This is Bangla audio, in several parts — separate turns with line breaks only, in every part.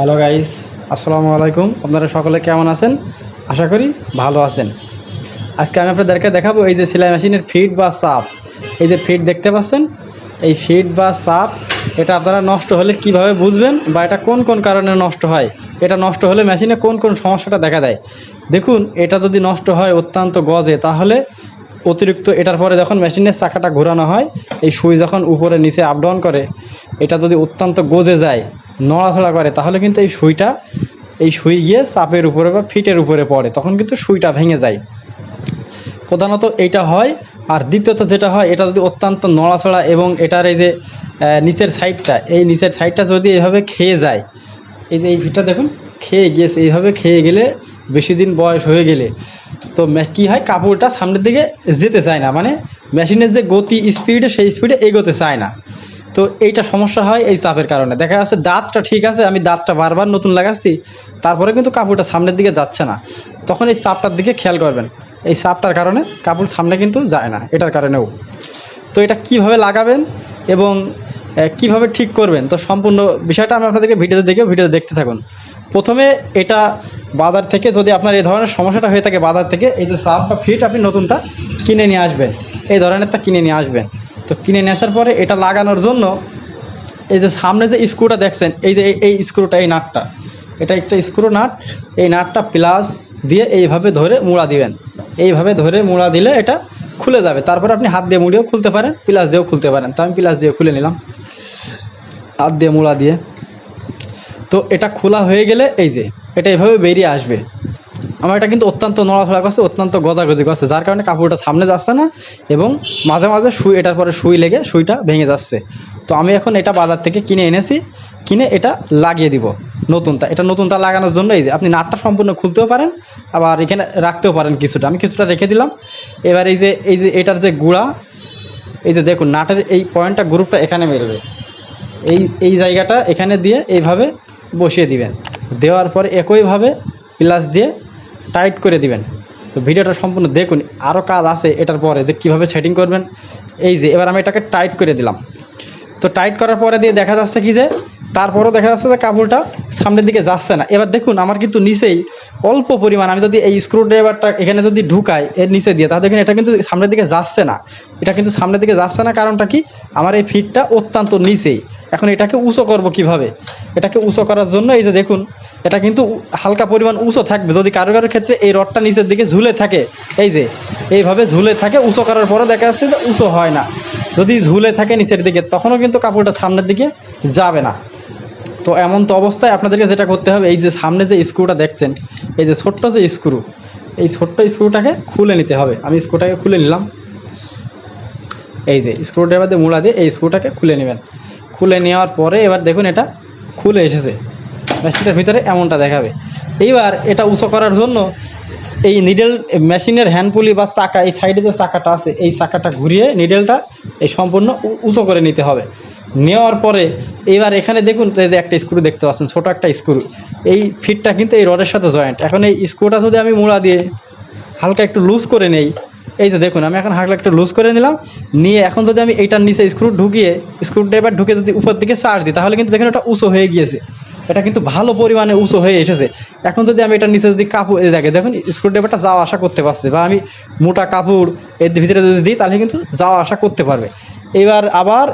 হ্যালো গাইস, আসসালামু আলাইকুম। আপনারা সকলে কেমন আছেন? আশা করি ভালো আছেন। আজকে আমি আপনাদেরকে দেখাবো এই যে সেলাই মেশিনের ফিট বা সাপ এই যে ফিট দেখতে পাচ্ছেন? এই ফিট বা সাপ এটা আপনারা নষ্ট হলে কীভাবে বুঝবেন বা এটা কোন কোন কারণে নষ্ট হয়? এটা নষ্ট হলে মেশিনে কোন কোন সমস্যাটা দেখা দেয়? দেখুন, এটা যদি নষ্ট হয় অত্যন্ত গজে, তাহলে অতিরিক্ত এটার পরে যখন মেশিনের চাকাটা ঘোরানো হয়, এই সুই যখন উপরে, নিচে আপ ডাউন করে, এটা যদি অত্যন্ত গজে যায় নড়াচড়া করে, তাহলে কিন্তু এই সুইটা, এই সুই গিয়ে চাপের উপরে বা ফিটের উপরে পড়ে, তখন কিন্তু সুইটা ভেঙে যায়। প্রধানত এইটা হয়, আর দ্বিতীয়ত যেটা হয়, এটা যদি অত্যন্ত নড়াচড়া এবং এটার এই যে নিচের সাইডটা, এই নিচের সাইডটা যদি এইভাবে খেয়ে যায়, এই যে এই ফিটটা দেখুন, খেয়ে গিয়েছে এইভাবে খেয়ে গেলে বেশি দিন বয়স হয়ে গেলে, তো কী হয়, কাপড়টা সামনের দিকে যেতে চায় না মানে মেশিনের যে গতি স্পিডে সেই স্পিডে এগোতে চায় না। তো এইটা সমস্যা হয় এই চাপের কারণে। দেখা যাচ্ছে দাঁতটা ঠিক আছে, আমি দাঁতটা বারবার নতুন লাগাচ্ছি, তারপরে কিন্তু কাপড়টা সামনের দিকে যাচ্ছে না। তখন এই চাপটার দিকে খেয়াল করবেন। এই চাপটার কারণে কাপড় সামনে কিন্তু যায় না, এটার কারণেও। তো এটা কীভাবে লাগাবেন এবং কীভাবে ঠিক করবেন? তো সম্পূর্ণ বিষয়টা আমি আপনাদেরকে ভিডিওতে দেখে ভিডিওতে দেখতে থাকুন। প্রথমে এটা বাজার থেকে যদি আপনার এই ধরনের সমস্যাটা হয়ে থাকে বাজার থেকে, এই যে বা ফিট আপনি নতুনটা কিনে নিয়ে আসবেন, এই ধরনেরটা কিনে নিয়ে আসবেন। তো কিনে নিয়ে আসার পরে এটা লাগানোর জন্য এই যে সামনে যে স্ক্রুটা দেখছেন, এই যে এই- স্ক্রুটা, এই নাটটা, এটা একটা স্ক্রু নাট, এই নাটটা প্লাস দিয়ে এইভাবে ধরে মুড়া দিবেন। এইভাবে ধরে মুড়া দিলে এটা খুলে যাবে। তারপর আপনি হাত দিয়ে মুড়িয়েও খুলতে পারেন প্লাস দিয়েও খুলতে পারেন। তো আমি প্লাস দিয়ে খুলে নিলাম। হাত দিয়ে মুড়া দিয়ে। তো এটা খোলা হয়ে গেলে এই যে, এটা এভাবে বেরিয়ে আসবে। আমার এটা কিন্তু অত্যন্ত নড়াফড়া করছে, অত্যন্ত গজাগজি করছে, যার কারণে কাপড়টা সামনে যাচ্ছে না এবং মাঝে মাঝে সুই, এটার পরে সুই লেগে সুইটা ভেঙে যাচ্ছে। তো আমি এখন এটা বাজার থেকে কিনে এনেছি, কিনে এটা লাগিয়ে দিব নতুনটা। এটা নতুনটা লাগানোর জন্য এই যে, আপনি নাটটা সম্পূর্ণ খুলতেও পারেন, আবার এখানে রাখতেও পারেন কিছুটা। আমি কিছুটা রেখে দিলাম। এবার এই যে এই যে এটার যে গুঁড়া, এই যে দেখুন, নাটের এই পয়েন্টটা গ্রুপটা এখানে মেলবে। এই এই জায়গাটা এখানে দিয়ে এইভাবে বসিয়ে দিবেন। দেওয়ার পরে একইভাবে প্লাস দিয়ে টাইট করে দিবেন। তো ভিডিওটা সম্পূর্ণ দেখুন আরও কাজ আছে এটার পরে যে কীভাবে সেটিং করবেন। এই যে, এবার আমি এটাকে টাইট করে দিলাম। তো টাইট করার পরে দিয়ে দেখা যাচ্ছে কি যে, তারপরও দেখা যাচ্ছে যে কাপড়টা সামনের দিকে যাচ্ছে না। এবার দেখুন, আমার কিন্তু নিচেই অল্প পরিমাণ, আমি যদি এই স্ক্রু ড্রাইভারটা এখানে যদি ঢুকাই এর নিচে দিয়ে, তাহলে দেখুন এটা কিন্তু সামনের দিকে যাচ্ছে না। এটা কিন্তু সামনের দিকে যাচ্ছে না, কারণটা কি? আমার এই ফিটটা অত্যন্ত নিচেই। এখন এটাকে উঁচু করব কীভাবে? এটাকে উঁচু করার জন্য এই যে দেখুন, এটা কিন্তু হালকা পরিমাণ উঁচু থাকবে। যদি কারও কারোর ক্ষেত্রে এই রডটা নিচের দিকে ঝুলে থাকে, এই যে, এইভাবে ঝুলে থাকে, উঁচু করার পরে দেখা যাচ্ছে যে উঁচু হয় না। যদি ঝুলে থাকে নিচের দিকে, তখনও কিন্তু কাপড়টা সামনের দিকে যাবে না। তো এমন তো অবস্থায় আপনাদেরকে যেটা করতে হবে, এই যে সামনে যে স্ক্রুটা দেখছেন, এই যে ছোট্ট যে স্ক্রু, এই ছোট্ট স্ক্রুটাকে খুলে নিতে হবে। আমি স্ক্রুটাকে খুলে নিলাম। এই যে স্ক্রু ড্রাইভার দিয়ে মুড়া দিয়ে এই স্ক্রুটাকে খুলে নেবেন। খুলে নেওয়ার পরে এবার দেখুন এটা খুলে এসেছে। মেশিনটার ভিতরে এমনটা দেখাবে। এইবার এটা উঁচু করার জন্য এই নিডেল মেশিনের হ্যান্ডপুলি বা চাকা, এই সাইডে যে চাকাটা আছে, এই চাকাটা ঘুরিয়ে নিডেলটা এই সম্পূর্ণ উঁচু করে নিতে হবে। নেওয়ার পরে এবার এখানে দেখুন যে একটা স্ক্রু দেখতে পাচ্ছেন, ছোটো একটা স্ক্রু এই ফিটটা কিন্তু এই রডের সাথে জয়েন্ট এখন এই স্ক্রুটা যদি আমি মুড়া দিয়ে হালকা একটু লুজ করে নেই এই যে দেখুন, আমি এখন হাঁকলা একটু লুজ করে নিলাম। নিয়ে এখন যদি আমি এইটার নিচে স্ক্রু ঢুকিয়ে স্ক্রু ড্রাইভার ঢুকে যদি উপর দিকে চার্জ দিই, তাহলে কিন্তু দেখুন ওটা উঁচু হয়ে গিয়েছে। এটা কিন্তু ভালো পরিমাণে উঁচু হয়ে এসেছে। এখন যদি আমি এটার নিচে যদি কাপড় দেখে দেখুন স্ক্রু ড্রাইভারটা যাওয়া আসা করতে পারছে বা আমি মোটা কাপড় এর ভিতরে যদি দিই, তাহলে কিন্তু যাওয়া আসা করতে পারবে। এবার আবার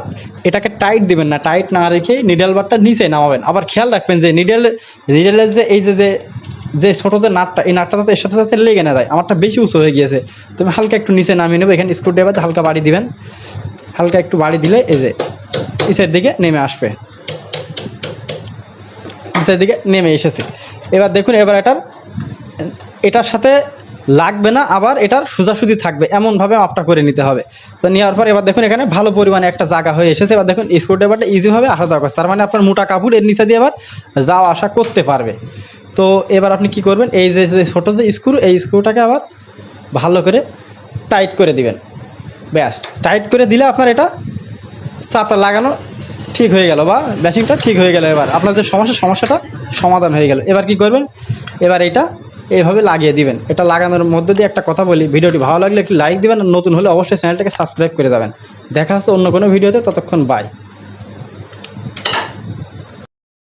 এটাকে টাইট দিবেন না টাইট না রেখে নিডেল বারটা নিচে নামাবেন। আবার খেয়াল রাখবেন যে নিডেল নিডেলের যে এই যে যে যে ছোটো যে নাটটা, এই নাটটা যাতে এর সাথে সাথে লেগে না যায়, আমারটা বেশি উঁচু হয়ে গিয়েছে। তুমি হালকা একটু নিচে নামিয়ে নেবে, এখানে স্ক্রু ড্রাইভার হালকা বাড়ি দিবেন। হালকা একটু বাড়ি দিলে এই যে নিচের দিকে নেমে আসবে। নিচের দিকে নেমে এসেছে। এবার দেখুন, এবার এটার এটার সাথে লাগবে না, আবার এটার সোজাসুজি থাকবে। এমনভাবে মাপটা করে নিতে হবে। তো নেওয়ার পর এবার দেখুন, এখানে ভালো পরিমাণে একটা জায়গা হয়ে এসেছে। এবার দেখুন স্ক্রু ড্রাইভারটা ইজিভাবে আসা দরকার তার মানে আপনার মোটা কাপড় এর নিচে দিয়ে এবার যাওয়া আসা করতে পারবে। তো এবার আপনি কি করবেন, এই যে ছোটো যে স্ক্রু এই স্ক্রুটাকে আবার ভালো করে টাইট করে দিবেন। ব্যাস টাইট করে দিলে আপনার এটা চাপটা লাগানো ঠিক হয়ে গেল বা? ব্যাচিংটা ঠিক হয়ে গেল এবার। আপনাদের সমস্যা, সমস্যাটা সমাধান হয়ে গেল। এবার কি করবেন? এবার এটা এইভাবে লাগিয়ে দিবেন। এটা লাগানোর মধ্যে দিয়ে একটা কথা বলি। ভিডিওটি ভালো লাগলে একটু লাইক দিবেন নতুন হলে অবশ্যই চ্যানেলটাকে সাবস্ক্রাইব করে দেবেন দেখা হচ্ছে অন্য কোনো ভিডিওতে। ততক্ষণ বাই